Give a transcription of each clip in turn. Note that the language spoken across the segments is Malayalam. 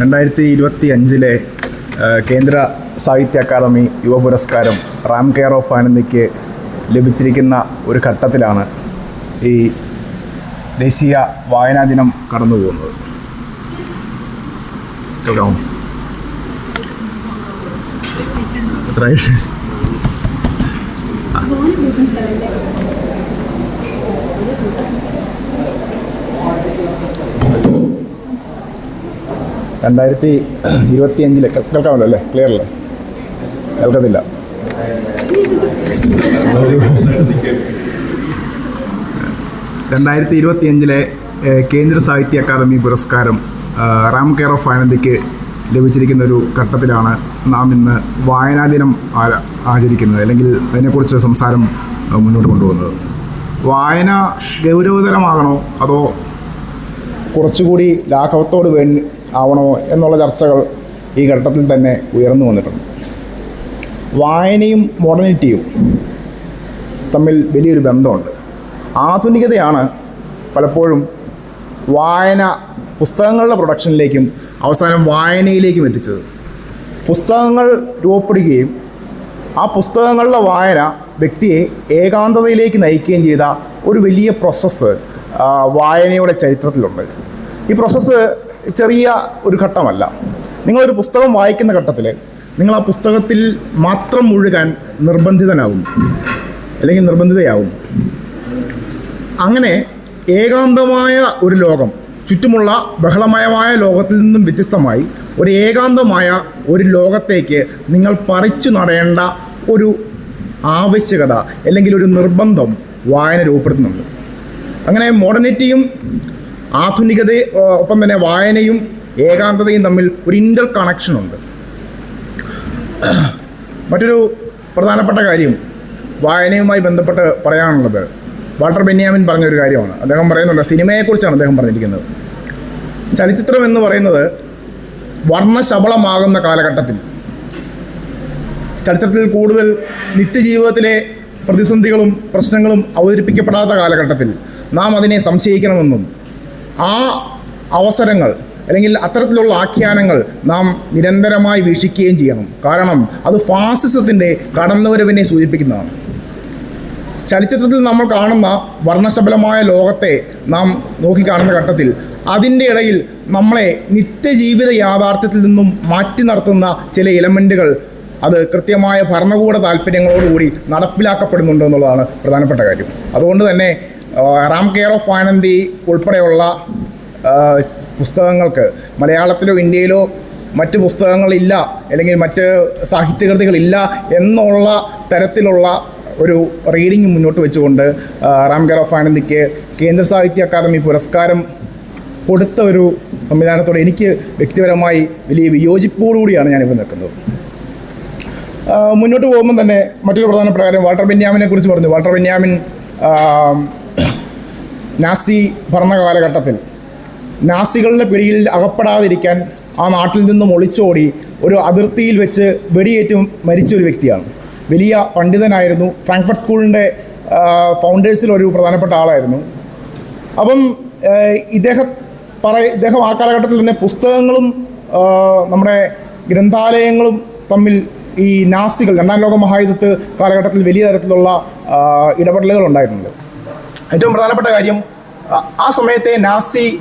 രണ്ടായിരത്തി ഇരുപത്തി അഞ്ചിലെ കേന്ദ്ര സാഹിത്യ അക്കാദമി യുവ പുരസ്കാരം റാം കെയർ ഓഫ് ആനന്ദിക്ക് ലഭിച്ചിരിക്കുന്ന ഒരു ഘട്ടത്തിലാണ് ഈ ദേശീയ വായനാ ദിനം കടന്നു പോകുന്നത്? രണ്ടായിരത്തി ഇരുപത്തി അഞ്ചിലെ കേൾക്കാമല്ലോ അല്ലേ? ക്ലിയർ അല്ലേ? കേൾക്കത്തില്ല. രണ്ടായിരത്തി ഇരുപത്തി അഞ്ചിലെ കേന്ദ്ര സാഹിത്യ അക്കാദമി പുരസ്കാരം റാം കെയർ ഓഫ് ആനന്ദിക്ക് ലഭിച്ചിരിക്കുന്ന ഒരു ഘട്ടത്തിലാണ് നാം ഇന്ന് വായനാ ദിനം ആചരിക്കുന്നത് അല്ലെങ്കിൽ അതിനെക്കുറിച്ച് സംസാരം മുന്നോട്ട് കൊണ്ടുപോകുന്നത്. വായന ഗൗരവതരമാകണോ അതോ കുറച്ചുകൂടി ലാഘവത്തോട് വേണ്ടി ആവണോ എന്നുള്ള ചർച്ചകൾ ഈ ഘട്ടത്തിൽ തന്നെ ഉയർന്നു വന്നിട്ടുണ്ട്. വായനയും മോഡേണിറ്റിയും തമ്മിൽ വലിയൊരു ബന്ധമുണ്ട്. ആധുനികതയാണ് പലപ്പോഴും വായന പുസ്തകങ്ങളുടെ പ്രൊഡക്ഷനിലേക്കും അവസാനം വായനയിലേക്കും എത്തിച്ചത്. പുസ്തകങ്ങൾ രൂപപ്പെടുകയും ആ പുസ്തകങ്ങളുടെ വായന വ്യക്തിയെ ഏകാന്തതയിലേക്ക് നയിക്കുകയും ചെയ്ത ഒരു വലിയ പ്രോസസ്സ് വായനയുടെ ചരിത്രത്തിലുണ്ട്. ഈ പ്രോസസ്സ് ചെറിയ ഒരു ഘട്ടമല്ല. നിങ്ങളൊരു പുസ്തകം വായിക്കുന്ന ഘട്ടത്തിൽ നിങ്ങൾ ആ പുസ്തകത്തിൽ മാത്രം മുഴുകാൻ നിർബന്ധിതനാകുന്നു അല്ലെങ്കിൽ നിർബന്ധിതയാകുന്നു അങ്ങനെ ഏകാന്തമായ ഒരു ലോകം ചുറ്റുമുള്ള ബഹളമയമായ ലോകത്തിൽ നിന്നും വ്യത്യസ്തമായി ഒരു ഏകാന്തമായ ഒരു ലോകത്തേക്ക് നിങ്ങൾ പറിച്ചു നടേണ്ട ഒരു ആവശ്യകത അല്ലെങ്കിൽ ഒരു നിർബന്ധം വായന രൂപപ്പെടുത്തുന്നുണ്ട്. അങ്ങനെ മോഡേണിറ്റിയും ആധുനികത ഒപ്പം തന്നെ വായനയും ഏകാന്തതയും തമ്മിൽ ഒരു ഇന്റർ കണക്ഷനുണ്ട് മറ്റൊരു പ്രധാനപ്പെട്ട കാര്യം വായനയുമായി ബന്ധപ്പെട്ട് പറയാനുള്ളത് വാൾട്ടർ ബെന്യാമിൻ പറഞ്ഞൊരു കാര്യമാണ്. അദ്ദേഹം പറയുന്നുണ്ട് സിനിമയെക്കുറിച്ചാണ് അദ്ദേഹം പറഞ്ഞിരിക്കുന്നത്. ചലച്ചിത്രം എന്ന് പറയുന്നത് വർണശബളമാകുന്ന കാലഘട്ടത്തിൽ ചലച്ചിത്രത്തിൽ കൂടുതൽ നിത്യജീവിതത്തിലെ പ്രതിസന്ധികളും പ്രശ്നങ്ങളും അവതരിപ്പിക്കപ്പെടാത്ത കാലഘട്ടത്തിൽ നാം അതിനെ സംശയിക്കണമെന്നും ആ അവസരങ്ങൾ അല്ലെങ്കിൽ അത്തരത്തിലുള്ള ആഖ്യാനങ്ങൾ നാം നിരന്തരമായി വീക്ഷിക്കുകയും ചെയ്യണം. കാരണം അത് ഫാസിസത്തിന്റെ കടന്നുവരവിനെ സൂചിപ്പിക്കുന്നതാണ്. ചലച്ചിത്രത്തിൽ നമ്മൾ കാണുന്ന വർണശബലമായ ലോകത്തെ നാം നോക്കിക്കാണുന്ന ഘട്ടത്തിൽ അതിന്റെ ഇടയിൽ നമ്മളെ നിത്യജീവിത യാഥാർത്ഥ്യത്തിൽ നിന്നും മാറ്റി നിർത്തുന്ന ചില എലമെന്റുകൾ അത് കൃത്യമായ ഭരണകൂട താല്പര്യങ്ങളോടുകൂടി നടപ്പിലാക്കപ്പെടുന്നുണ്ടോ എന്നുള്ളതാണ് പ്രധാനപ്പെട്ട കാര്യം. അതുകൊണ്ട് തന്നെ റാം കെയർ ഓഫ് ആനന്ദി ഉൾപ്പെടെയുള്ള പുസ്തകങ്ങൾക്ക് മലയാളത്തിലോ ഇന്ത്യയിലോ മറ്റ് പുസ്തകങ്ങളില്ല അല്ലെങ്കിൽ മറ്റ് സാഹിത്യകൃതികളില്ല എന്നുള്ള തരത്തിലുള്ള ഒരു റീഡിംഗ് മുന്നോട്ട് വെച്ചുകൊണ്ട് റാം കെയർ ഓഫ് ആനന്ദിക്ക് കേന്ദ്ര സാഹിത്യ അക്കാദമി പുരസ്കാരം കൊടുത്ത ഒരു സംവിധാനത്തോട് എനിക്ക് വ്യക്തിപരമായി വലിയ വിയോജിപ്പോടുകൂടിയാണ് ഞാനിവിടെ നിൽക്കുന്നത്. മുന്നോട്ട് പോകുമ്പോൾ തന്നെ മറ്റൊരു പ്രധാന പ്രകാരം വാൾട്ടർ ബെന്യാമിനെ കുറിച്ച് പറഞ്ഞു. വാൾട്ടർ ബെന്യാമിൻ ആ, ഭരണ കാലഘട്ടത്തിൽ. നാസികളുടെ പിടിയിൽ അകപ്പെടാതിരിക്കാൻ ആ നാട്ടിൽ നിന്നും ഒളിച്ചോടി ഒരു അതിർത്തിയിൽ വെച്ച് വെടിയേറ്റ് മരിച്ച ഒരു വ്യക്തിയാണ്. വലിയ പണ്ഡിതനായിരുന്നു. ഫ്രാങ്ക്ഫർട്ട് സ്കൂളിന്റെ ഫൗണ്ടേഴ്സിൽ ഒരു പ്രധാനപ്പെട്ട ആളായിരുന്നു. അപ്പം ഇദ്ദേഹം പറ ഇദ്ദേഹം ആ കാലഘട്ടത്തിൽ തന്നെ പുസ്തകങ്ങളും നമ്മുടെ ഗ്രന്ഥാലയങ്ങളും തമ്മിൽ ഈ നാസികൾ രണ്ടാം ലോക മഹായുദ്ധത്ത് കാലഘട്ടത്തിൽ വലിയ തരത്തിലുള്ള ഇടപെടലുകൾ ഉണ്ടായിട്ടുണ്ട്. ഏറ്റവും പ്രധാനപ്പെട്ട കാര്യം ആ- സമയത്തെ നാസി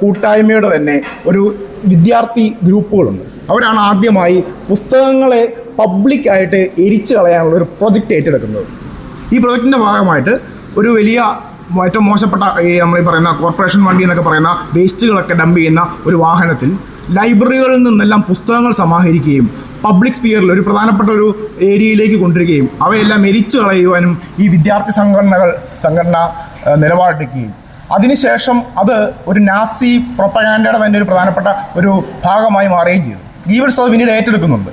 കൂട്ടായ്മയുടെ തന്നെ ഒരു വിദ്യാർത്ഥി ഗ്രൂപ്പുകളുണ്ട്. അവരാണ് ആദ്യമായി പുസ്തകങ്ങളെ പബ്ലിക്കായിട്ട് എരിച്ചു കളയാനുള്ള ഒരു പ്രൊജക്റ്റ് ഏറ്റെടുക്കുന്നത്. ഈ പ്രൊജക്റ്റിന്റെ ഭാഗമായിട്ട് ഒരു വലിയ ഏറ്റവും മോശപ്പെട്ട ഈ നമ്മൾ ഈ പറയുന്ന കോർപ്പറേഷൻ വണ്ടി എന്നൊക്കെ പറയുന്ന വേസ്റ്റുകളൊക്കെ ഡംപ് ചെയ്യുന്ന ഒരു വാഹനത്തിൽ ലൈബ്രറികളിൽ നിന്നെല്ലാം പുസ്തകങ്ങൾ സമാഹരിക്കുകയും പബ്ലിക് സ്പിയറിൽ ഒരു പ്രധാനപ്പെട്ട ഒരു ഏരിയയിലേക്ക് കൊണ്ടുവരികയും അവയെല്ലാം എരിച്ചു കളയുവാനും ഈ വിദ്യാർത്ഥി സംഘടനകൾ സംഘടന നിലപാടെടുക്കുകയും. അതിനുശേഷം അത് ഒരു നാസി പ്രൊപ്പഗാൻഡയുടെ തന്നെ ഒരു പ്രധാനപ്പെട്ട ഒരു ഭാഗമായി മാറുകയും ചെയ്തു. ഗീവൽസ് അത് പിന്നീട് ഏറ്റെടുക്കുന്നുണ്ട്.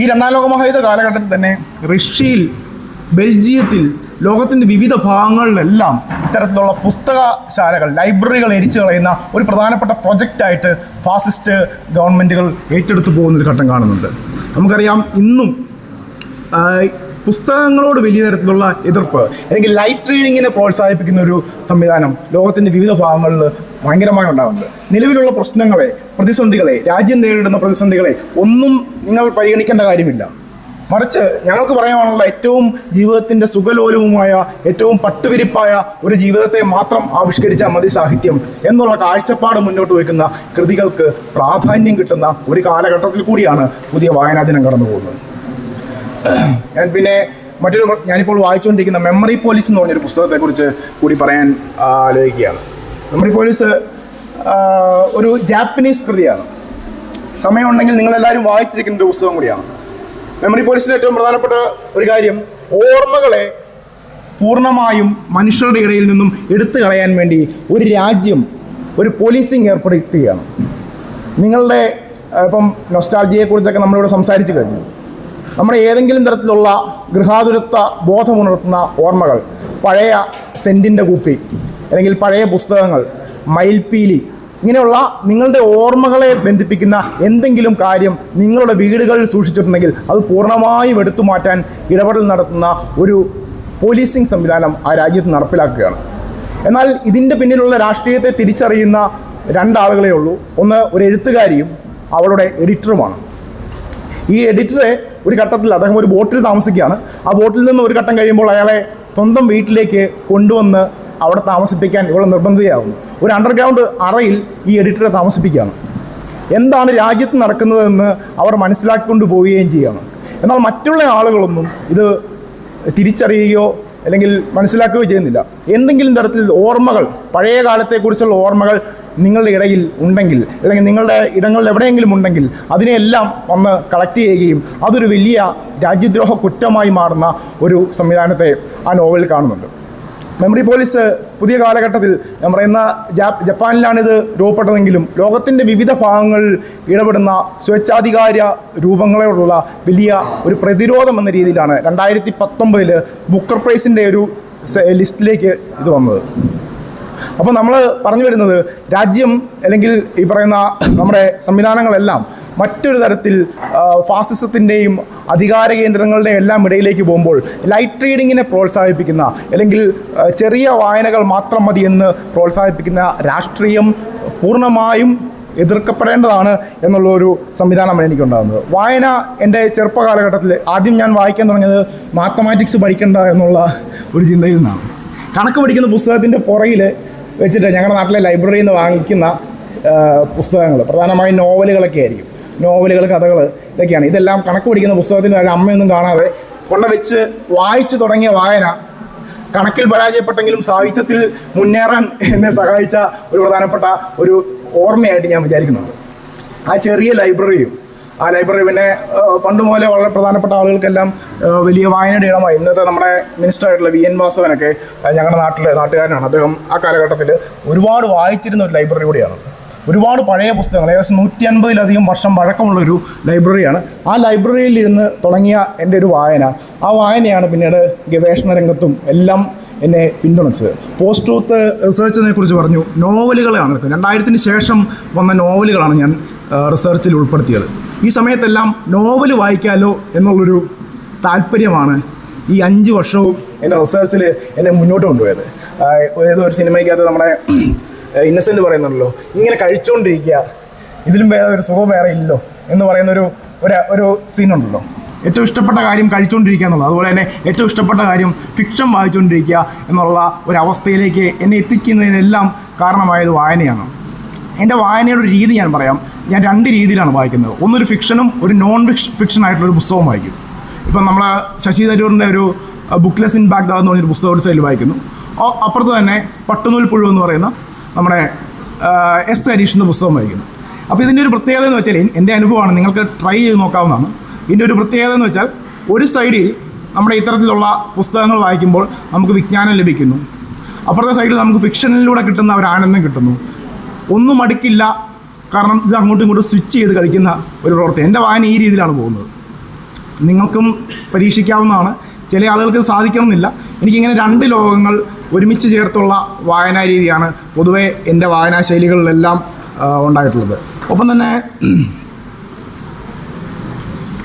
ഈ രണ്ടാം ലോക മഹായുദ്ധ കാലഘട്ടത്തിൽ തന്നെ റഷ്യയിൽ ബെൽജിയത്തിൽ ലോകത്തിന്റെ വിവിധ ഭാഗങ്ങളിലെല്ലാം ഇത്തരത്തിലുള്ള പുസ്തകശാലകൾ ലൈബ്രറികൾ എരിച്ചു കളയുന്ന ഒരു പ്രധാനപ്പെട്ട പ്രൊജക്റ്റായിട്ട് ഫാസിസ്റ്റ് ഗവൺമെന്റുകൾ ഏറ്റെടുത്തു പോകുന്നൊരു ഘട്ടം കാണുന്നുണ്ട്. നമുക്കറിയാം ഇന്നും പുസ്തകങ്ങളോട് വലിയ തരത്തിലുള്ള എതിർപ്പ് അല്ലെങ്കിൽ ലൈറ്റ് റീഡിങ്ങിനെ പ്രോത്സാഹിപ്പിക്കുന്ന ഒരു സംവിധാനം ലോകത്തിന്റെ വിവിധ ഭാഗങ്ങളിൽ ഭയങ്കരമായി ഉണ്ടാകുന്നുണ്ട് നിലവിലുള്ള പ്രശ്നങ്ങളെ പ്രതിസന്ധികളെ രാജ്യം നേരിടുന്ന പ്രതിസന്ധികളെ ഒന്നും നിങ്ങൾ പരിഗണിക്കേണ്ട കാര്യമില്ല. മറിച്ച് ഞങ്ങൾക്ക് പറയാനുള്ള ഏറ്റവും ജീവിതത്തിന്റെ സുഖലോലവുമായ ഏറ്റവും പട്ടുവിരിപ്പായ ഒരു ജീവിതത്തെ മാത്രം ആവിഷ്കരിച്ച മതി സാഹിത്യം എന്നുള്ള കാഴ്ചപ്പാട് മുന്നോട്ട് വയ്ക്കുന്ന കൃതികൾക്ക് പ്രാധാന്യം കിട്ടുന്ന ഒരു കാലഘട്ടത്തിൽ കൂടിയാണ് പുതിയ വായനാ ദിനം കടന്നു പോകുന്നത്. ഞാൻ പിന്നെ മറ്റൊരു ഞാനിപ്പോൾ വായിച്ചുകൊണ്ടിരിക്കുന്ന മെമ്മറി പോലീസ് എന്ന് പറഞ്ഞൊരു പുസ്തകത്തെക്കുറിച്ച് കൂടി പറയാൻ ആലോചിക്കുകയാണ്. മെമ്മറി പോലീസ് ഒരു ജാപ്പനീസ് കൃതിയാണ്. സമയമുണ്ടെങ്കിൽ നിങ്ങളെല്ലാവരും വായിച്ചിരിക്കുന്ന ഒരു പുസ്തകം കൂടിയാണ്. മെമ്മറി പോലീസിന് ഏറ്റവും പ്രധാനപ്പെട്ട ഒരു കാര്യം ഓർമ്മകളെ പൂർണമായും മനുഷ്യരുടെ ഇടയിൽ നിന്നും എടുത്തു കളയാൻ വേണ്ടി ഒരു രാജ്യം ഒരു പോലീസിങ് ഏർപ്പെടുത്തുകയാണ്. നിങ്ങളുടെ ഇപ്പം നൊസ്റ്റാൾജിയെക്കുറിച്ചൊക്കെ നമ്മളിവിടെ സംസാരിച്ചു കഴിഞ്ഞു. നമ്മുടെ ഏതെങ്കിലും തരത്തിലുള്ള ഗൃഹാതുരത്വ ബോധമുണർത്തുന്ന ഓർമ്മകൾ പഴയ സെന്റിന്റെ കുപ്പി അല്ലെങ്കിൽ പഴയ പുസ്തകങ്ങൾ മയിൽപ്പീലി ഇങ്ങനെയുള്ള നിങ്ങളുടെ ഓർമ്മകളെ ബന്ധിപ്പിക്കുന്ന എന്തെങ്കിലും കാര്യം നിങ്ങളുടെ വീടുകളിൽ സൂക്ഷിച്ചിട്ടുണ്ടെങ്കിൽ അത് പൂർണമായും എടുത്തു മാറ്റാൻ ഇടപെടൽ നടത്തുന്ന ഒരു പോലീസിംഗ് സംവിധാനം ആ രാജ്യത്ത് നടപ്പിലാക്കുകയാണ്. എന്നാൽ ഇതിന്റെ പിന്നിലുള്ള രാഷ്ട്രീയത്തെ തിരിച്ചറിയുന്ന രണ്ടാളുകളേ ഉള്ളൂ. ഒന്ന് ഒരു എഴുത്തുകാരിയും അവളുടെ എഡിറ്ററുമാണ്. ഈ എഡിറ്ററെ ഒരു ഘട്ടത്തിൽ അദ്ദേഹം ഒരു ബോട്ടിൽ താമസിക്കുകയാണ്. ആ ബോട്ടിൽ നിന്ന് ഒരു ഘട്ടം കഴിയുമ്പോൾ അയാളെ സ്വന്തം വീട്ടിലേക്ക് കൊണ്ടുവന്ന് അവിടെ താമസിപ്പിക്കാൻ ഇവളെ നിർബന്ധിതയാകുന്നു. ഒരു അണ്ടർഗ്രൗണ്ട് അറയിൽ ഈ എഡിറ്ററെ താമസിപ്പിക്കുകയാണ്. എന്താണ് രാജ്യത്ത് നടക്കുന്നതെന്ന് അവർ മനസ്സിലാക്കിക്കൊണ്ട് പോവുകയും ചെയ്യുകയാണ് എന്നാൽ മറ്റുള്ള ആളുകളൊന്നും ഇത് തിരിച്ചറിയുകയോ അല്ലെങ്കിൽ മനസ്സിലാക്കുകയോ ചെയ്യുന്നില്ല. എന്തെങ്കിലും തരത്തിൽ ഓർമ്മകൾ പഴയ കാലത്തെക്കുറിച്ചുള്ള ഓർമ്മകൾ നിങ്ങളുടെ ഇടയിൽ ഉണ്ടെങ്കിൽ അല്ലെങ്കിൽ നിങ്ങളുടെ ഇടങ്ങളിൽ എവിടെയെങ്കിലും ഉണ്ടെങ്കിൽ അതിനെയെല്ലാം ഒന്ന് കളക്ട് ചെയ്യുകയും അതൊരു വലിയ രാജ്യദ്രോഹ കുറ്റമായി മാറുന്ന ഒരു സംവിധാനത്തെ ആ നോവലിൽ കാണുന്നുണ്ട്. മെമ്മറി പോലീസ് പുതിയ കാലഘട്ടത്തിൽ ഞാൻ പറയുന്ന ജപ്പാനിലാണിത് രൂപപ്പെട്ടതെങ്കിലും ലോകത്തിന്റെ വിവിധ ഭാഗങ്ങളിൽ ഇടപെടുന്ന സ്വേച്ഛാധികാര രൂപങ്ങളോടുള്ള വലിയ ഒരു പ്രതിരോധം എന്ന രീതിയിലാണ് രണ്ടായിരത്തി പത്തൊമ്പതിൽ ബുക്കർ പ്രൈസിന്റെ ഒരു ലിസ്റ്റിലേക്ക് ഇത് വന്നത്. അപ്പോൾ നമ്മൾ പറഞ്ഞു വരുന്നത് രാജ്യം അല്ലെങ്കിൽ ഈ പറയുന്ന നമ്മുടെ സംവിധാനങ്ങളെല്ലാം മറ്റൊരു തരത്തിൽ ഫാസിസത്തിന്റെയും അധികാര കേന്ദ്രങ്ങളുടെയും എല്ലാം ഇടയിലേക്ക് പോകുമ്പോൾ ലൈറ്റ് റീഡിങ്ങിനെ പ്രോത്സാഹിപ്പിക്കുന്ന അല്ലെങ്കിൽ ചെറിയ വായനകൾ മാത്രം മതി എന്ന് പ്രോത്സാഹിപ്പിക്കുന്ന രാഷ്ട്രീയം പൂർണമായും എതിർക്കപ്പെടേണ്ടതാണ് എന്നുള്ളൊരു സംവിധാനമാണ് എനിക്കുണ്ടാകുന്നത്. വായന എന്റെ ചെറുപ്പകാലഘട്ടത്തിൽ ആദ്യം ഞാൻ വായിക്കാൻ തുടങ്ങിയത് മാത്തമാറ്റിക്സ് പഠിക്കേണ്ട എന്നുള്ള ഒരു ചിന്തയിൽ നിന്നാണ്. കണക്ക് പഠിക്കുന്ന പുസ്തകത്തിന്റെ പുറകിൽ വെച്ചിട്ട് ഞങ്ങളുടെ നാട്ടിലെ ലൈബ്രറിയിൽ നിന്ന് വാങ്ങിക്കുന്ന പുസ്തകങ്ങൾ പ്രധാനമായും നോവലുകളൊക്കെ ആയിരിക്കും. നോവലുകൾ കഥകൾ ഇതൊക്കെയാണ്. ഇതെല്ലാം കണക്ക് പഠിക്കുന്ന പുസ്തകത്തിന്റെ അമ്മയൊന്നും കാണാതെ കൊണ്ട വെച്ച് വായിച്ചു തുടങ്ങിയ വായന കണക്കിൽ പരാജയപ്പെട്ടെങ്കിലും സാഹിത്യത്തിൽ മുന്നേറാൻ എന്നെ സഹായിച്ച ഒരു പ്രധാനപ്പെട്ട ഒരു ഓർമ്മയായിട്ട് ഞാൻ വിചാരിക്കുന്നുണ്ട്. ആ ചെറിയ ലൈബ്രറിയും ആ ലൈബ്രറി പിന്നെ പണ്ട് മുതലേ വളരെ പ്രധാനപ്പെട്ട ആളുകൾക്കെല്ലാം വലിയ വായനയുടെ ഇടമായി. ഇന്നത്തെ നമ്മുടെ മിനിസ്റ്റർ ആയിട്ടുള്ള വി. എൻ. വാസവനൊക്കെ ഞങ്ങളുടെ നാട്ടിലെ നാട്ടുകാരനാണ്. അദ്ദേഹം ആ കാലഘട്ടത്തിൽ ഒരുപാട് വായിച്ചിരുന്ന ഒരു ലൈബ്രറി കൂടിയാണ്. ഒരുപാട് പഴയ പുസ്തകങ്ങൾ ഏകദേശം നൂറ്റി അൻപതിലധികം വർഷം പഴക്കമുള്ളൊരു ലൈബ്രറിയാണ് ആ ലൈബ്രറിയിൽ ഇരുന്ന് തുടങ്ങിയ എന്റെ ഒരു വായന. ആ വായനയാണ് പിന്നീട് ഗവേഷണ രംഗത്തും എല്ലാം എന്നെ പിന്തുണച്ചത്. പോസ്റ്റ് ട്രൂത്ത് റിസർച്ചിനെ കുറിച്ച് പറഞ്ഞു. നോവലുകളാണ് രണ്ടായിരത്തിന് ശേഷം വന്ന നോവലുകളാണ് ഞാൻ റിസർച്ചിൽ ഉൾപ്പെടുത്തിയത്. ഈ സമയത്തെല്ലാം നോവൽ വായിക്കാമല്ലോ എന്നുള്ളൊരു താല്പര്യമാണ് ഈ അഞ്ച് വർഷവും എന്റെ റിസർച്ചിൽ എന്നെ മുന്നോട്ട് കൊണ്ടുപോയത്. ഏതോ ഒരു സിനിമയ്ക്കകത്ത് നമ്മുടെ ഇന്നസെന്റ് പറയുന്നുണ്ടല്ലോ ഇങ്ങനെ കഴിച്ചുകൊണ്ടിരിക്കുക ഇതിലും വേറെ ഒരു സുഖം വേറെ ഇല്ലല്ലോ എന്ന് പറയുന്നൊരു ഒരു ഒരു സീനുണ്ടല്ലോ ഏറ്റവും ഇഷ്ടപ്പെട്ട കാര്യം കഴിച്ചുകൊണ്ടിരിക്കുക എന്നുള്ളത് അതുപോലെ തന്നെ ഏറ്റവും ഇഷ്ടപ്പെട്ട കാര്യം ഫിക്ഷൻ വായിച്ചുകൊണ്ടിരിക്കുക എന്നുള്ള ഒരു അവസ്ഥയിലേക്ക് എന്നെ എത്തിക്കുന്നതിനെല്ലാം കാരണമായത് വായനയാണ്. എന്റെ വായനയുടെ ഒരു രീതി ഞാൻ പറയാം. ഞാൻ രണ്ട് രീതിയിലാണ് വായിക്കുന്നത്. ഒന്നൊരു ഫിക്ഷനും ഒരു നോൺ ഫിക്ഷൻ ഫിക്ഷൻ ആയിട്ടുള്ള ഒരു പുസ്തകവും വായിക്കും. ഇപ്പം നമ്മൾ ശശി തരൂറിന്റെ ഒരു ബുക്ക്ലെസ് ഇൻ ബാക്ക് എന്ന് പറഞ്ഞൊരു പുസ്തകം ഒരു സൈഡിൽ വായിക്കുന്നു. അപ്പുറത്ത് തന്നെ പട്ടുനൂൽ പുഴു എന്ന് പറയുന്ന നമ്മുടെ എസ് ഹരീഷിന്റെ പുസ്തകം വായിക്കുന്നു. അപ്പോൾ ഇതിന്റെ ഒരു പ്രത്യേകത എന്ന് വെച്ചാൽ എൻ- എന്റെ അനുഭവമാണ് നിങ്ങൾക്ക് ട്രൈ ചെയ്ത് നോക്കാവുന്നതാണ്. ഇതിന്റെ ഒരു പ്രത്യേകത എന്ന് വെച്ചാൽ ഒരു സൈഡിൽ നമ്മുടെ ഇത്തരത്തിലുള്ള പുസ്തകങ്ങൾ വായിക്കുമ്പോൾ നമുക്ക് വിജ്ഞാനം ലഭിക്കുന്നു. അപ്പുറത്തെ സൈഡിൽ നമുക്ക് ഫിക്ഷനിലൂടെ കിട്ടുന്ന ഒരു ആനന്ദം കിട്ടുന്നു. ഒന്നും അടുക്കില്ല. കാരണം ഇത് അങ്ങോട്ടും ഇങ്ങോട്ടും സ്വിച്ച് ചെയ്ത് കളിക്കുന്ന ഒരു പ്രവർത്തി. എന്റെ വായന ഈ രീതിയിലാണ് പോകുന്നത്. നിങ്ങൾക്കും പരീക്ഷിക്കാവുന്നതാണ്. ചില ആളുകൾക്ക് സാധിക്കണമെന്നില്ല. എനിക്കിങ്ങനെ രണ്ട് ലോകങ്ങൾ ഒരുമിച്ച് ചേർത്തുള്ള വായനാ രീതിയാണ് പൊതുവേ എന്റെ വായനാ ശൈലികളിലെല്ലാം ഉണ്ടായിട്ടുള്ളത്. ഒപ്പം തന്നെ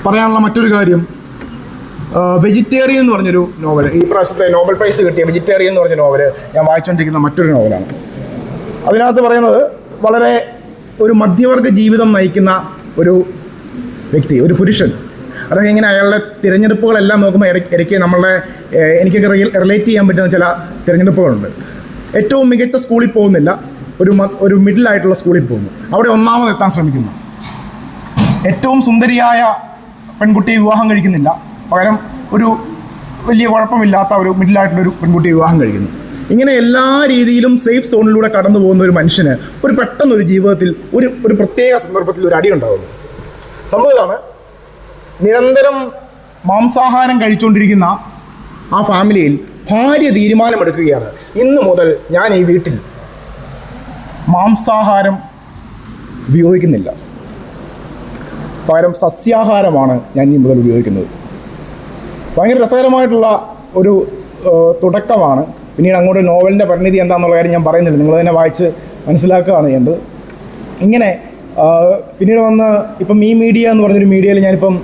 പറയാനുള്ള മറ്റൊരു കാര്യം വെജിറ്റേറിയൻ എന്ന് പറഞ്ഞൊരു നോവൽ ഈ പ്രാവശ്യത്തെ നോബൽ പ്രൈസ് കിട്ടിയ വെജിറ്റേറിയൻ എന്ന് പറഞ്ഞ നോവൽ ഞാൻ വായിച്ചുകൊണ്ടിരിക്കുന്ന മറ്റൊരു നോവലാണ് അതിനകത്ത് പറയുന്നത് വളരെ ഒരു മധ്യവർഗ ജീവിതം നയിക്കുന്ന ഒരു വ്യക്തി ഒരു പുരുഷൻ. അതൊക്കെ ഇങ്ങനെ അയാളുടെ തിരഞ്ഞെടുപ്പുകളെല്ലാം നോക്കുമ്പോൾ ഇടയ്ക്ക് നമ്മളുടെ എനിക്കൊക്കെ റിലേറ്റ് ചെയ്യാൻ പറ്റുന്ന ചില തിരഞ്ഞെടുപ്പുകളുണ്ട്. ഏറ്റവും മികച്ച സ്കൂളിൽ പോകുന്നില്ല ഒരു ഒരു മിഡിൽ ആയിട്ടുള്ള സ്കൂളിൽ പോകുന്നു. അവിടെ ഒന്നാമത് എത്താൻ ശ്രമിക്കുന്നു. ഏറ്റവും സുന്ദരിയായ പെൺകുട്ടിയെ വിവാഹം കഴിക്കുന്നില്ല. പകരം ഒരു വലിയ കുഴപ്പമില്ലാത്ത ഒരു മിഡിലായിട്ടുള്ളൊരു പെൺകുട്ടിയെ വിവാഹം കഴിക്കുന്നു. ഇങ്ങനെ എല്ലാ രീതിയിലും സേഫ് സോണിലൂടെ കടന്നു പോകുന്ന ഒരു മനുഷ്യന് ഒരു പെട്ടെന്ന് ഒരു ജീവിതത്തിൽ ഒരു ഒരു പ്രത്യേക സന്ദർഭത്തിൽ ഒരു അടി ഉണ്ടാകുന്നു സംഭവം ഇതാണ്. നിരന്തരം മാംസാഹാരം കഴിച്ചുകൊണ്ടിരിക്കുന്ന ആ ഫാമിലിയിൽ ഭാര്യ തീരുമാനമെടുക്കുകയാണ്. ഇന്ന് മുതൽ ഞാൻ ഈ വീട്ടിൽ മാംസാഹാരം ഉപയോഗിക്കുന്നില്ല. പകരം സസ്യാഹാരമാണ് ഞാൻ ഇനി മുതൽ ഉപയോഗിക്കുന്നത്. ഭയങ്കര രസകരമായിട്ടുള്ള ഒരു തുടക്കമാണ്. പിന്നീട് അങ്ങോട്ട് നോവലിന്റെ പരിണിതി എന്താണെന്നുള്ള കാര്യം ഞാൻ പറയുന്നില്ല. നിങ്ങൾ തന്നെ വായിച്ച് മനസ്സിലാക്കുകയാണ് ചെയ്യേണ്ടത്. ഇങ്ങനെ പിന്നീട് വന്ന് ഇപ്പം ഈ മീഡിയ എന്ന് പറഞ്ഞൊരു മീഡിയയിൽ ഞാനിപ്പം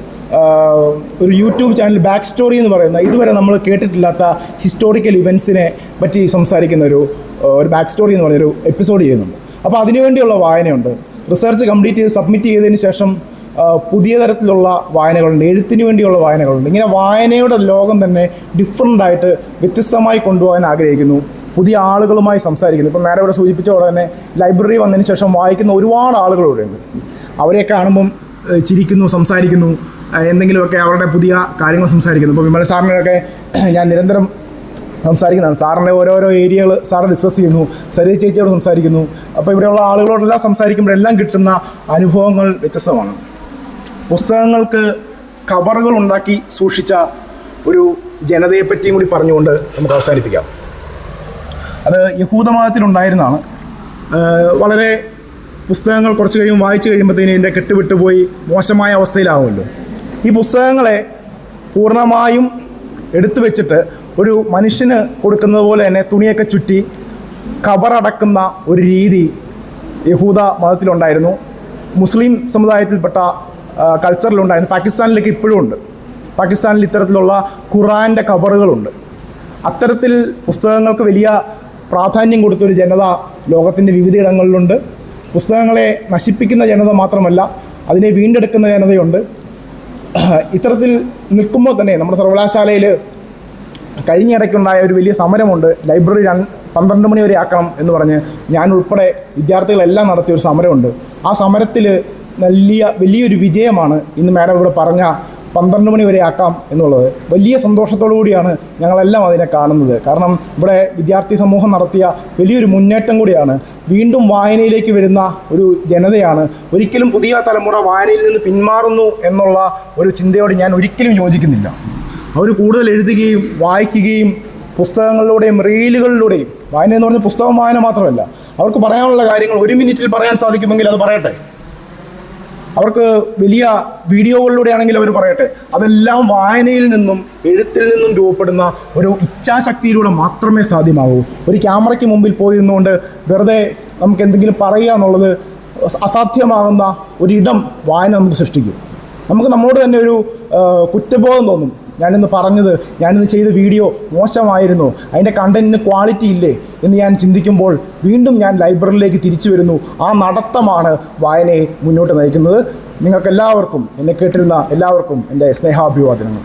ഒരു യൂട്യൂബ് ചാനൽ ബാക്ക് സ്റ്റോറി എന്ന് പറയുന്ന ഇതുവരെ നമ്മൾ കേട്ടിട്ടില്ലാത്ത ഹിസ്റ്റോറിക്കൽ ഇവൻസിനെ പറ്റി സംസാരിക്കുന്ന ഒരു ഒരു ബാക്ക് സ്റ്റോറി എന്ന് പറഞ്ഞൊരു എപ്പിസോഡ് ചെയ്യുന്നുണ്ട്. അപ്പോൾ അതിനുവേണ്ടിയുള്ള വായനയുണ്ട്. റിസർച്ച് കംപ്ലീറ്റ് ചെയ്ത് സബ്മിറ്റ് ചെയ്തതിന് ശേഷം പുതിയ തരത്തിലുള്ള വായനകളുണ്ട് എഴുത്തിന് വേണ്ടിയുള്ള വായനകളുണ്ട്. ഇങ്ങനെ വായനയുടെ ലോകം തന്നെ ഡിഫറെന്റ് ആയിട്ട് വ്യത്യസ്തമായി കൊണ്ടുപോകാൻ ആഗ്രഹിക്കുന്നു. പുതിയ ആളുകളുമായി സംസാരിക്കുന്നു. ഇപ്പം മാഡം ഇവിടെ സൂചിപ്പിച്ച തന്നെ ലൈബ്രറി വന്നതിന് ശേഷം വായിക്കുന്ന ഒരുപാട് ആളുകൾ ഇവിടെയുണ്ട് അവരെ കാണുമ്പം ചിരിക്കുന്നു സംസാരിക്കുന്നു എന്തെങ്കിലുമൊക്കെ അവരുടെ പുതിയ കാര്യങ്ങൾ സംസാരിക്കുന്നു. ഇപ്പോൾ വിമല സാറിനൊക്കെ ഞാൻ നിരന്തരം സംസാരിക്കുന്നതാണ്. സാറിന്റെ ഓരോരോ ഏരിയകൾ സാർ ഡിസ്കസ് ചെയ്യുന്നു. സരിത ചേച്ചിയോട് സംസാരിക്കുന്നു. അപ്പോൾ ഇവിടെയുള്ള ആളുകളോടെല്ലാം സംസാരിക്കുമ്പോഴെല്ലാം കിട്ടുന്ന അനുഭവങ്ങൾ വ്യത്യസ്തമാണ്. പുസ്തകങ്ങൾക്ക് കവറുകൾ ഉണ്ടാക്കി സൂക്ഷിച്ച ഒരു ജനതയെ പറ്റിയും കൂടി പറഞ്ഞുകൊണ്ട് നമുക്ക് അവസാനിപ്പിക്കാം. അത് യഹൂദമതത്തിലുണ്ടായിരുന്നതാണ് വളരെ പുസ്തകങ്ങൾ കുറച്ച് കഴിയുമ്പോൾ വായിച്ചു കഴിയുമ്പോഴത്തേനും ഇതിന്റെ കെട്ടുവിട്ടുപോയി മോശമായ അവസ്ഥയിലാവുമല്ലോ. ഈ പുസ്തകങ്ങളെ പൂർണമായും എടുത്തു വെച്ചിട്ട് ഒരു മനുഷ്യന് കൊടുക്കുന്നത് പോലെ തന്നെ തുണിയൊക്കെ ചുറ്റി കബറടക്കുന്ന ഒരു രീതി യഹൂദ മതത്തിലുണ്ടായിരുന്നു. മുസ്ലിം സമുദായത്തിൽപ്പെട്ട കൾച്ചറിലുണ്ടായിരുന്നു പാകിസ്ഥാനിലേക്ക് ഇപ്പോഴും ഉണ്ട്. പാകിസ്ഥാനിൽ ഇത്തരത്തിലുള്ള ഖുറാന്റെ കബറുകളുണ്ട്. അത്തരത്തിൽ പുസ്തകങ്ങൾക്ക് വലിയ പ്രാധാന്യം കൊടുത്തൊരു ജനത ലോകത്തിന്റെ വിവിധയിടങ്ങളിലുണ്ട്. പുസ്തകങ്ങളെ നശിപ്പിക്കുന്ന ജനത മാത്രമല്ല അതിനെ വീണ്ടെടുക്കുന്ന ജനതയുണ്ട്. ഇത്തരത്തിൽ നിൽക്കുമ്പോൾ തന്നെ നമ്മുടെ സർവകലാശാലയിൽ കഴിഞ്ഞിടയ്ക്കുണ്ടായ ഒരു വലിയ സമരമുണ്ട്. ലൈബ്രറി രണ്ട് പന്ത്രണ്ട് മണി വരെ ആക്കണം എന്ന് പറഞ്ഞ് ഞാൻ ഉൾപ്പെടെ വിദ്യാർത്ഥികളെല്ലാം നടത്തിയ ഒരു സമരമുണ്ട്. ആ സമരത്തിൽ വലിയ വലിയൊരു വിജയമാണ് ഇന്ന് മാഡം ഇവിടെ പറഞ്ഞ പന്ത്രണ്ട് മണി വരെ ആക്കാം എന്നുള്ളത്. വലിയ സന്തോഷത്തോടു കൂടിയാണ് ഞങ്ങളെല്ലാം അതിനെ കാണുന്നത്. കാരണം ഇവിടെ വിദ്യാർത്ഥി സമൂഹം നടത്തിയ വലിയൊരു മുന്നേറ്റം കൂടിയാണ്. വീണ്ടും വായനയിലേക്ക് വരുന്ന ഒരു ജനതയാണ്. ഒരിക്കലും പുതിയ തലമുറ വായനയിൽ നിന്ന് പിന്മാറുന്നു എന്നുള്ള ഒരു ചിന്തയോട് ഞാൻ ഒരിക്കലും യോജിക്കുന്നില്ല. അവർ കൂടുതൽ എഴുതുകയും വായിക്കുകയും പുസ്തകങ്ങളിലൂടെയും റീലുകളിലൂടെയും വായന എന്ന് പറഞ്ഞാൽ പുസ്തകം വായന മാത്രമല്ല അവർക്ക് പറയാനുള്ള കാര്യങ്ങൾ ഒരു മിനിറ്റിൽ പറയാൻ സാധിക്കുമെങ്കിൽ അത് പറയട്ടെ. അവർക്ക് വലിയ വീഡിയോകളിലൂടെ ആണെങ്കിൽ അവർ പറയട്ടെ. അതെല്ലാം വായനയിൽ നിന്നും എഴുത്തിൽ നിന്നും രൂപപ്പെടുന്ന ഒരു ഇച്ഛാശക്തിയിലൂടെ മാത്രമേ സാധ്യമാകൂ ഒരു ക്യാമറയ്ക്ക് മുമ്പിൽ പോയി നിന്നുകൊണ്ട് വെറുതെ നമുക്ക് എന്തെങ്കിലും പറയുക എന്നുള്ളത് അസാധ്യമാകുന്ന ഒരിടം വായന നമുക്ക് സൃഷ്ടിക്കും. നമുക്ക് നമ്മോട് തന്നെ ഒരു കുറ്റബോധം തോന്നും. ഞാനിന്ന് പറഞ്ഞത് ഞാനിന്ന് ചെയ്ത വീഡിയോ മോശമായിരുന്നു. അതിന്റെ കണ്ടന്റിന് ക്വാളിറ്റി ഇല്ലേ എന്ന് ഞാൻ ചിന്തിക്കുമ്പോൾ വീണ്ടും ഞാൻ ലൈബ്രറിയിലേക്ക് തിരിച്ചു വരുന്നു. ആ നടത്തമാണ് വായനയെ മുന്നോട്ട് നയിക്കുന്നത്. നിങ്ങൾക്കെല്ലാവർക്കും എന്നെ കേട്ടിരുന്ന എല്ലാവർക്കും എന്റെ സ്നേഹാഭിവാദനങ്ങൾ.